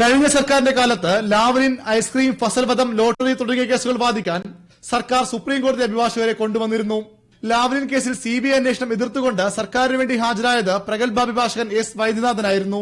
കഴിഞ്ഞ സർക്കാരിന്റെ കാലത്ത് ലാവലിൻ ഐസ്ക്രീം ഫസൽവധം ലോട്ടറി തുടങ്ങിയ കേസുകൾ വാദിക്കാൻ സർക്കാർ സുപ്രീം കോടതി അഭിഭാഷകരെ കൊണ്ടുവന്നിരുന്നു. ലാവലിൻ കേസിൽ സി ബി ഐ അന്വേഷണം എതിർത്തുകൊണ്ട് സർക്കാരിന് വേണ്ടി ഹാജരായത് പ്രഗത്ഭ അഭിഭാഷകൻ എസ് വൈദ്യനാഥനായിരുന്നു.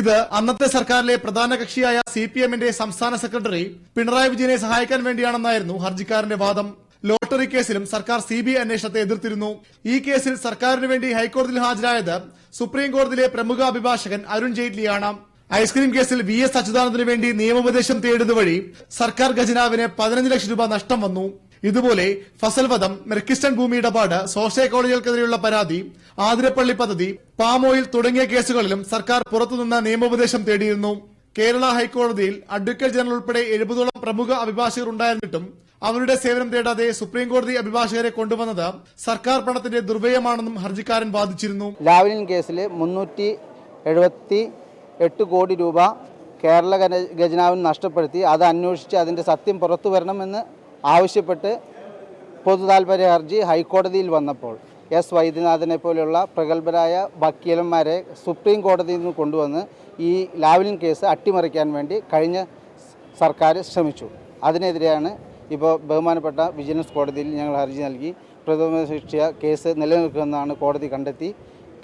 ഇത് അന്നത്തെ സർക്കാരിലെ പ്രധാന കക്ഷിയായ സി പി എമ്മിന്റെ സംസ്ഥാന സെക്രട്ടറി പിണറായി വിജയനെ സഹായിക്കാൻ വേണ്ടിയാണെന്നായിരുന്നു ഹർജിക്കാരന്റെ വാദം. ലോട്ടറി കേസിലും സർക്കാർ സി ബി ഐ അന്വേഷണത്തെ എതിർത്തിരുന്നു. ഈ കേസിൽ സർക്കാരിന് വേണ്ടി ഹൈക്കോടതിയിൽ ഹാജരായത് സുപ്രീം കോടതിയിലെ പ്രമുഖ അഭിഭാഷകൻ അരുൺ ജെയ്റ്റ്ലിയാണ്. ഐസ്ക്രീം കേസിൽ വി എസ് അച്യുതാനന്ദന് വേണ്ടി നിയമോപദേശം തേടുന്നത് വഴി സർക്കാർ ഖജനാവിന് പതിനഞ്ച് ലക്ഷം രൂപ നഷ്ടം വന്നു. ഇതുപോലെ ഫസൽവധം മെർക്കിസ്റ്റൺ ഭൂമി ഇടപാട് സോഷ്യ കോളേജുകൾക്കെതിരെയുള്ള പരാതി ആതിരപ്പള്ളി പദ്ധതി പാം ഓയിൽ തുടങ്ങിയ കേസുകളിലും സർക്കാർ പുറത്തുനിന്ന് നിയമോപദേശം തേടിയിരുന്നു. കേരള ഹൈക്കോടതിയിൽ അഡ്വക്കേറ്റ് ജനറൽ ഉൾപ്പെടെ എഴുപതോളം പ്രമുഖ അഭിഭാഷകർ ഉണ്ടായിരുന്നിട്ടും അവരുടെ സേവനം തേടാതെ സുപ്രീം കോടതി അഭിഭാഷകരെ കൊണ്ടുവന്നത് സർക്കാർ പണത്തിന്റെ ദുർവ്യയമാണെന്നും ഹർജിക്കാരൻ വാദിച്ചിരുന്നു. ലാവ്ലിൻ കേസിൽ മുന്നൂറ്റി എഴുപത്തി എട്ട് കോടി രൂപ കേരള ഖജനാവിന് നഷ്ടപ്പെടുത്തി. അത് അന്വേഷിച്ച് അതിന്റെ സത്യം പുറത്തു വരണമെന്ന് ആവശ്യപ്പെട്ട് പൊതു താൽപര്യ ഹർജി ഹൈക്കോടതിയിൽ വന്നപ്പോൾ എസ് വൈദ്യനാഥനെ പോലെയുള്ള പ്രഗത്ഭരായ വക്കീലന്മാരെ സുപ്രീം കോടതിയിൽ നിന്ന് കൊണ്ടുവന്ന് ഈ ലാവ്ലിൻ കേസ് അട്ടിമറിക്കാൻ വേണ്ടി കഴിഞ്ഞ സർക്കാർ ശ്രമിച്ചു. അതിനെതിരെയാണ് ഇപ്പോൾ ബഹുമാനപ്പെട്ട വിജിലൻസ് കോടതിയിൽ ഞങ്ങൾ ഹർജി നൽകി. പ്രഥമ ശിക്ഷ കേസ് നിലനിൽക്കുമെന്നാണ് കോടതി കണ്ടെത്തി.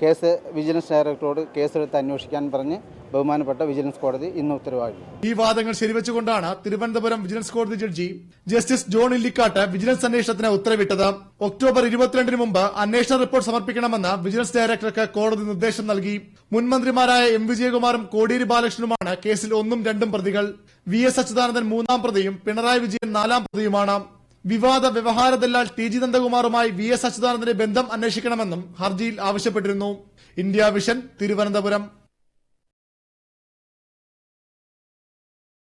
കേസ് വിജിലൻസ് ഡയറക്ടറോട് കേസെടുത്ത് അന്വേഷിക്കാൻ പറഞ്ഞ് ബഹുമാനപ്പെട്ട വിജിലൻസ് കോടതി ഇന്ന് ഉത്തരവായി. ഈ വാദങ്ങൾ ശരിവെച്ചുകൊണ്ടാണ് തിരുവനന്തപുരം വിജിലൻസ് കോടതി judge justice John Illikkat vigilance അന്വേഷണത്തിന് ഉത്തരവിട്ടത്. ഒക്ടോബർ ഇരുപത്തിരണ്ടിന് മുമ്പ് അന്വേഷണ റിപ്പോർട്ട് സമർപ്പിക്കണമെന്ന് വിജിലൻസ് ഡയറക്ടർക്ക് കോടതി നിർദ്ദേശം നൽകി. മുൻ മന്ത്രിമാരായ എം വിജയകുമാറും കോടിയേരി ബാലകൃഷ്ണനുമാണ് കേസിൽ ഒന്നും രണ്ടും പ്രതികൾ. വി എസ് അച്യുതാനന്ദൻ മൂന്നാം പ്രതിയും പിണറായി വിജയൻ നാലാം പ്രതിയുമാണ്. വിവാദ വ്യവഹാര ദല്ലാൽ ടി ജി നന്ദകുമാറുമായി വി എസ് അച്യുതാനന്ദന്റെ ബന്ധം അന്വേഷിക്കണമെന്നും ഹർജിയിൽ ആവശ്യപ്പെട്ടിരുന്നു. India vision Thiruvananthapuram.